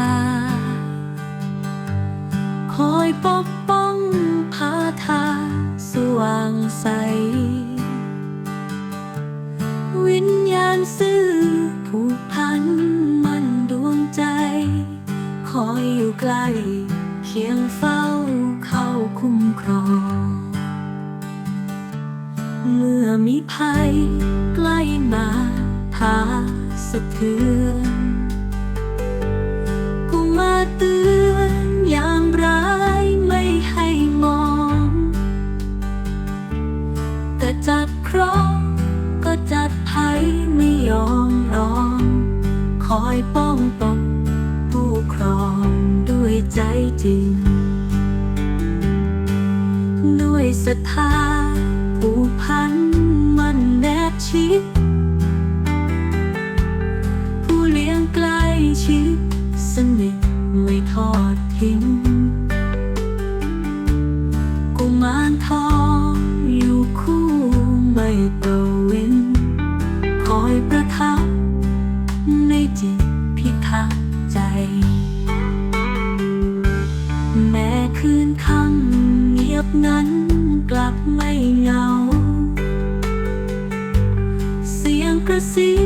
า คอยปกป้องพาทาสว่างใส วิญญาณซื่อผูกพันมันดวงใจ คอยอยู่ใกล้เคียงเฝ้าเข้าคุ้มครอง เมื่อมีภัยใกล้มาพาสะเทือน ยอมรองคอยป้องปกผู้ครองด้วยใจจริง ด้วยศรัทธาผูกพันมันแนบชิด ผู้เลี้ยงใกล้ชิดสนิทไม่ทอดทิ้งกุมารทองอยู่คู่ไม่ปร บนั้นกลับไม่เหงา เสียงกระซิบ